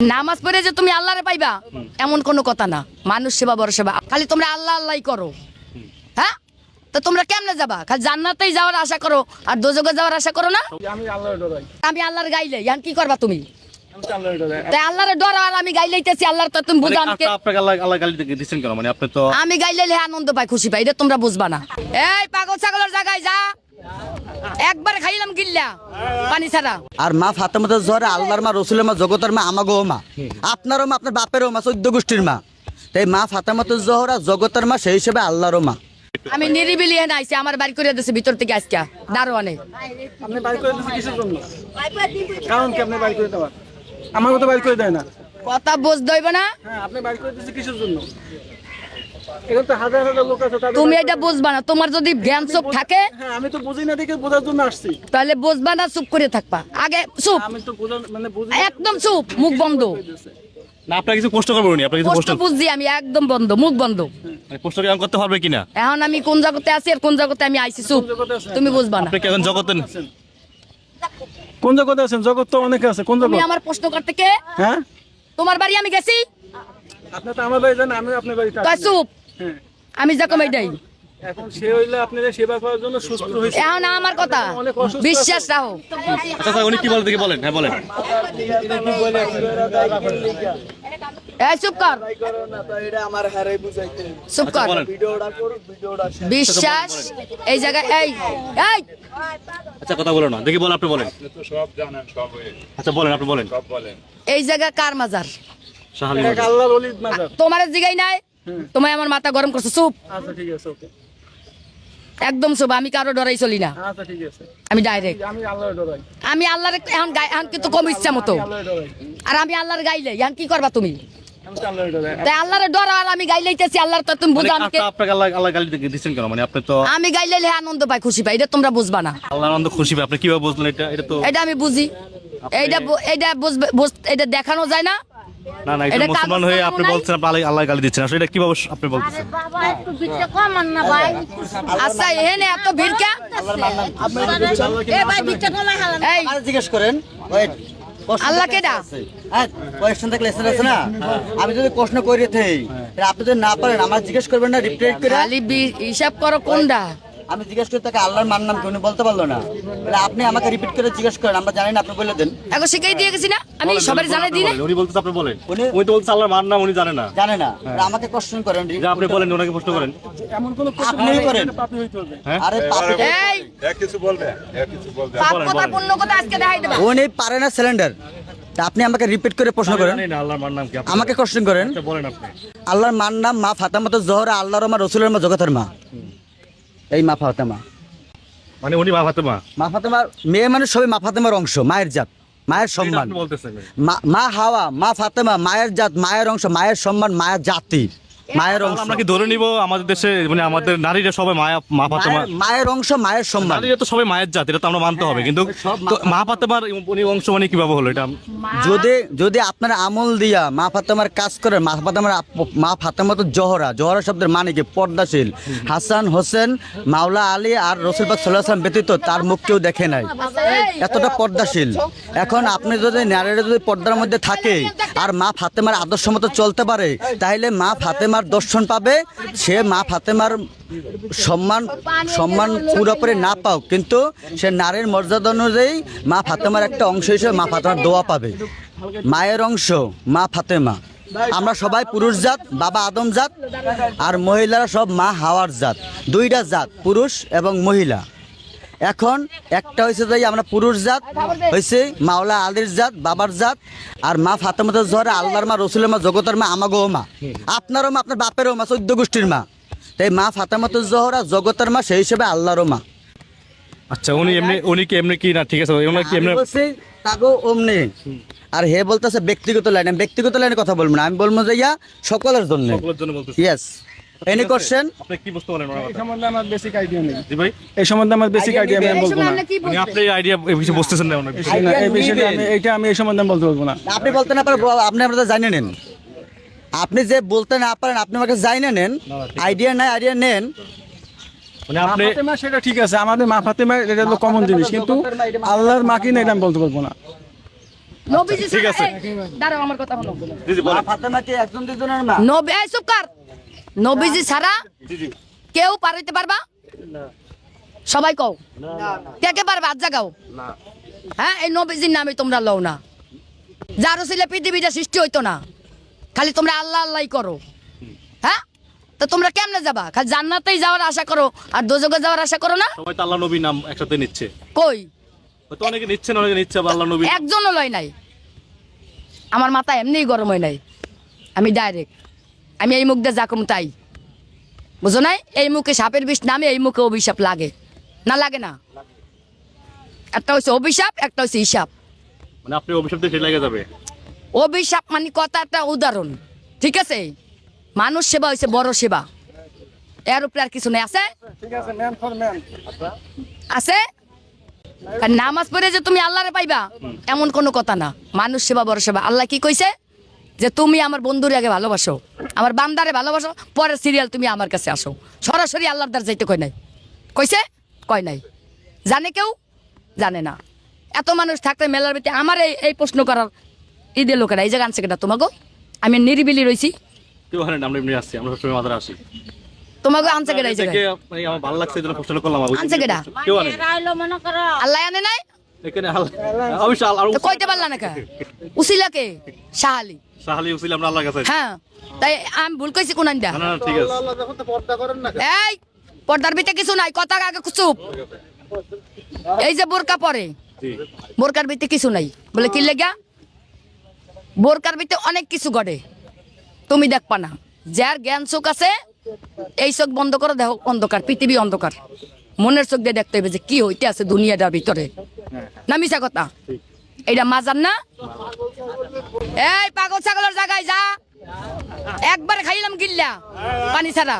নামাজ পড়ে যে তুমি আল্লাহরে পাইবা এমন কোনো কথা না। মানুষ সেবা বড় সেবা। খালি তোমরা আল্লাহ আল্লাহই করো। হ্যাঁ? তো তোমরা কেমনে যাবা? খালি জান্নাতেই যাওয়ার আশা করো আর দোজকে যাওয়ার আশা করো না? আমি আল্লাহর গাইলে। ইয়ান কি করবা তুমি? আমি তো আল্লাহর ডরাই। তাই আল্লাহর ডর আর আমি গাইলেইতেছি আল্লাহর তো তুমি মানে বুঝো আমাকে। আল্লাহ আল্লাহ গালি দিয়ে কেন? মানে আপনি তো আমি গাইলে আনন্দ পাই খুশি পাই এটা তোমরা বুঝবা না। এই পাগল ছাগলের জায়গায় যা। একবার খাইলাম গিল্লা পানি ছাড়া। আর মা ফাতেমাতে জহরে আল্লাহর মা রসুলের মা জগতের মা আমাগো মা। আপনারও মা আপনার বাপেরও মা চোদ্দ গোষ্ঠীর মা। তাই মা ফাতেমাতে জহরা জগতের মা সেই হিসেবে আল্লাহরও মা। আমি নিরিবিলি এনে আইছি আমার বাড়ি করে দিছে ভিতর থেকে আজকে দারোয়ানে। আপনি বাড়ি করে দিচ্ছেন কিসের জন্য? কারণ কি আপনি বাড়ি করে দেওয়ার? আমাকে তো বাড়ি করে দেয় না। কথা বুঝ দইব না। হ্যাঁ আপনি বাড়ি করে দিচ্ছেন কিসের জন্য? তুমি এটা বুঝবা না তোমার যদি জ্ঞান চোখ থাকে হ্যাঁ আমি তো বুঝি না দেখে বোঝার জন্য আসছি। তাহলে বুঝবা না চুপ করে থাকবা। আগে চুপ। আমি তো বোঝার মানে একদম চুপ মুখ বন্ধ। না আপনার কিছু প্রশ্ন করব নি আপনার কিছু প্রশ্ন প্রশ্ন বুঝছি আমি একদম বন্ধ মুখ বন্ধ। মানে কি করতে পারবে কিনা? এখন আমি কোন জগতে আছি আর কোন জগতে আমি আইছি চুপ। তুমি বুঝবা না। আপনি কি জগতে কোন জগতে আছেন? জগৎ তো অনেকে আছে কোন তুমি জগৎ? আমার প্রশ্ন করতে কে? হ্যাঁ? তোমার বাড়ি আমি গেছি? আপনি তো আমার বাড়ি যান আমি আপনার বাড়িতে চুপ। আমি যখন এইটাই এখন সে হইলে আপনাদের সেবা করার জন্য সুস্থ হয়েছে এখন আমার কথা বিশ্বাস রাখো। আচ্ছা স্যার উনি কি বলেন বলেন। হ্যাঁ বলেন। এই চুপ কর। চুপ কর। বিশ্বাস এই জায়গায় এই এই। আচ্ছা কথা বলো না। দেখি বলেন। আপনি বলেন সব জানেন সব আচ্ছা বলেন আপনি বলেন। সব বলেন। এই জায়গা কার মাজার। তোমার জিগাই নাই? তোমায় আমার মাথা গরম করছ চুপ। আচ্ছা ঠিক আছে ওকে। একদম চুপ আমি কারও ডরাই চলি না। আচ্ছা ঠিক আছে। আমি ডাইরেক্ট আমি আল্লাহর ডরাই। আমি আল্লাহর এখন গাই এখন কিন্তু কম ইচ্ছা মতো। আর আমি আল্লাহর গাইলে এখন কি করবা তুমি? আমি তো আল্লাহর ডরাই। তাই আল্লাহর ডর আর আমি গাইলেইতেছি আল্লাহর তো তুমি মানে আমাকে। আপনাকে আল্লাহ আল্লাহ গালি দিচ্ছেন কেন? মানে আপনি তো আমি গাইলে আনন্দ পাই খুশি পাই এটা তোমরা বুঝবা না। আল্লাহ আনন্দ খুশি পায়। আপনি কীভাবে বুঝলেন এটা? এটা তো এটা আমি বুঝি। এইটা এইটা বুঝবে বুঝ- এটা দেখানো যায় না না না এটা মুসলমান হয়ে আপনি বলছেন আপনি আল্লাহ গালি দিচ্ছেন। আসলে এটা কীভাবে আপনি বলতেছেন? বাবা একটু ভিড়টা কমান না ভাই। আচ্ছা এখানে এত ভিড় কে? এ ভাই ভিড়টা কমাই হালান। এই আর জিজ্ঞেস করেন ওয়েট আল্লাহ কেডা? হ্যাঁ কোয়েশ্চেন থাকলে এসে আছে না? আমি যদি প্রশ্ন করি থাই আপনি যদি না পারেন আমার জিজ্ঞেস করবেন না রিপ্লেট করে। খালি হিসাব করো কোনটা। আমি জিজ্ঞেস করি তাকে আল্লাহর মান নাম কি উনি বলতে পারল না? তাহলে আপনি আমাকে রিপিট করে জিজ্ঞেস করেন আমরা জানি না আপনি বলে দেন। এখন শিখাই দিয়ে গেছি না? আমি সবাই জানাই দিই না? উনি বলতেছে আপনি বলেন। উনি- উনি তো বলছে আল্লাহর মান নাম উনি জানে না। জানে না। তাহলে আমাকে কোশ্চেন করেন যে আপনি বলেন ওনাকে প্রশ্ন করেন। এমন কোন আপনিই করেন। হইতে হবে আরে পাপি এই। এক কিছু বলবে এক কিছু বলবে। পাপ কথা পূর্ণ কথা আজকে দেখাই দেবা। উনি পারে না সিলিন্ডার তা আপনি আমাকে রিপিট করে প্রশ্ন করেন। জানি না আল্লাহর মান নাম কি আপনি আমাকে কোশ্চেন করেন। আচ্ছা, বলেন আপনি। আল্লাহর মান নাম মা ফাতামাত জোহরা আল্লাহর মা রসুলের মা জগতের মা। এই মা ফাতেমা। মানে উনি মা ফাতেমা? মা ফাতেমার মেয়ে মানে সবই মা ফাতেমার অংশ মায়ের জাত মায়ের সম্মান। মা হাওয়া মা ফাতেমা মায়ের জাত মায়ের অংশ মায়ের সম্মান মায়ের জাতি। মায়ের অংশ। আমরা কি ধরে নিব আমাদের দেশে? মানে আমাদের নারীরা সবাই মায়া মা ফাতেমা মায়ের- মায়ের অংশ মায়ের সম্মান। নারীরা তো সবাই মায়ের জাত এটা তো আমরা মানতে হবে। কিন্তু মা ফাতেমার উনি অংশ মানে কীভাবে হলো এটা? যদি যদি আপনার আমল দিয়া মা ফাতেমার কাজ করে মা ফাতেমার মা ফাতেমা তো জহরা। জহরা শব্দের মানে কি? পর্দাশীল। হাসান হোসেন মাওলা আলী আর রসুল পাক সাল্লাহ আসলাম ব্যতীত তার মুখ কেউ দেখে নাই। এতটা পর্দাশীল। এখন আপনি যদি নারীরা যদি পর্দার মধ্যে থাকে আর মা ফাতেমার আদর্শ মতো চলতে পারে। তাহলে মা ফাতেমার দর্শন পাবে, সে মা ফাতেমার সম্মান সম্মান পুরোপুরি না পাও কিন্তু সে নারীর মর্যাদা অনুযায়ী মা ফাতেমার একটা অংশ হিসেবে মা ফাতেমার দোয়া পাবে। মায়ের অংশ, মা ফাতেমা। আমরা সবাই পুরুষ জাত, বাবা আদম জাত, আর মহিলারা সব মা হাওয়ার জাত। দুইটা জাত, পুরুষ এবং মহিলা। এখন একটা হয়েছে যে আমরা পুরুষ জাত হয়েছে মাওলা আলীর জাত বাবার জাত আর মা ফাতেমাতের জহরে আল্লাহর মা রসুলের মা জগতের মা আমাগো মা। আপনারও মা আপনার বাপেরও মা চোদ্দ গোষ্ঠীর মা। তাই মা ফাতেমাতুর জহরা জগতের মা সেই হিসেবে আল্লাহরও মা। আচ্ছা উনি এমনি উনি কি এমনি কি না ঠিক আছে ওনার কি এমনি তাগো অমনি। আর হে বলতেছে ব্যক্তিগত লাইনে ব্যক্তিগত লাইনে কথা বলব না আমি বলব যে ইয়া সকলের জন্য। সকলের জন্য বলতেছি। ইয়েস এনি কোশ্চেন আপনি কি বুঝতে ওনার এই কথা? সম্বন্ধে আমার বেসিক আইডিয়া নেই। জি ভাই। এই সম্বন্ধে আমার বেসিক আইডিয়া আমি বলব না। আমরা মানে আপনি আইডিয়া কিছু বুঝতেছেন না ওনার বিষয়ে। এই না, এই বিষয়টা আমি এইটা আমি এই সম্বন্ধে বলতে পারব না। আপনি বলতে না পারেন আপনি আপনাদের জানে নেন। আপনি যে বলতে না পারেন আপনি আমাকে জানে নেন। আইডিয়া নাই আইডিয়া নেন। মানে আপনি সেটা ঠিক আছে। আমাদের মা ফাতেমা এটা হলো কমন জিনিস কিন্তু আল্লাহর মা কি না এটা আমি বলতে পারব না। নবীজি ঠিক আছে। দাঁড়াও আমার কথা জি মা ফাতেমা কি একজন দুজনের মা? নবী এই চুপ কর। নবীজি ছাড়া কেউ পার হইতে পারবা? সবাই কও। কে কে পারবা? আজ জাগাও। হ্যাঁ এই নবীজির নামে তোমরা লও না। যার ছিল পৃথিবীটা সৃষ্টি হইতো না খালি তোমরা আল্লাহ আল্লাহ করো। হ্যাঁ? তো তোমরা কেমনে যাবা? খালি জান্নাতেই যাওয়ার আশা করো আর দোজগে যাওয়ার আশা করো না? সবাই তো আল্লাহ নবীর নাম একসাথে নিচ্ছে। কই? হয়তো অনেকে নিচ্ছে না অনেকে নিচ্ছে আল্লাহ নবী একজনও লয় নাই। আমার মাথা এমনিই গরম হয় নাই। আমি ডাইরেক্ট আমি এই মুখ দিয়ে যা করুম তাই। বুঝো নাই? এই মুখে সাপের বিষ নামে এই মুখে অভিশাপ লাগে। না লাগে না। একটা হচ্ছে অভিশাপ একটা হচ্ছে হিসাব। মানে আপনি অভিশাপ দিয়ে লেগে যাবে? অভিশাপ মানে কথা একটা উদাহরণ। ঠিক আছে? মানুষ সেবা হয়েছে বড় সেবা। এর উপরে আর কিছু নেই আছে? ঠিক আছে ম্যান ফর ম্যান আছে? আর নামাজ পড়ে যে তুমি আল্লাহরে পাইবা এমন কোনো কথা না। মানুষ সেবা বড় সেবা। আল্লাহ কি কইছে? যে তুমি আমার বন্ধুরে আগে ভালোবাসো আমার বান্দারে ভালোবাসো পরের সিরিয়াল তুমি আমার কাছে আসো। সরাসরি আল্লাহর দ্বার যাইতে কয় নাই। কইছে? কয় নাই। জানে কেউ? জানে না। এত মানুষ থাকতে মেলার ভিতরে আমার এই এই প্রশ্ন করার ঈদের লোকেরা এই জায়গা আনছে কেনা তোমাকে আমি নিরিবিলি তোমাকে আনছে আনছে কেডা? করো। আল্লাহ আনে নাই? এখানে আল্লাহ অবশ্যই আল্লাহ তো কইতে পারলা না কে? শাহালি উসিল আমরা আল্লাহর কাছে হ্যাঁ তাই আমি ভুল কইছি কোন আনটা না না ঠিক আছে। এই পর্দার ভিতরে কিছু নাই কথা আগে চুপ। এই যে বোরকা পরে বোরকার ভিতরে কিছু নাই। বলে কি লেগা? বোরকার ভিতরে অনেক কিছু ঘটে তুমি দেখবা না। যার জ্ঞান চোখ আছে এই চোখ বন্ধ করো দেখো অন্ধকার পৃথিবী অন্ধকার। মনের চোখ দিয়ে দেখতে হবে যে কি হইতে আছে দুনিয়াটার ভিতরে। না মিশা কথা। মা মাজার না? এই পাগল ছাগলের জায়গায় যা। একবার খাইলাম গিল্লা, পানি ছাড়া।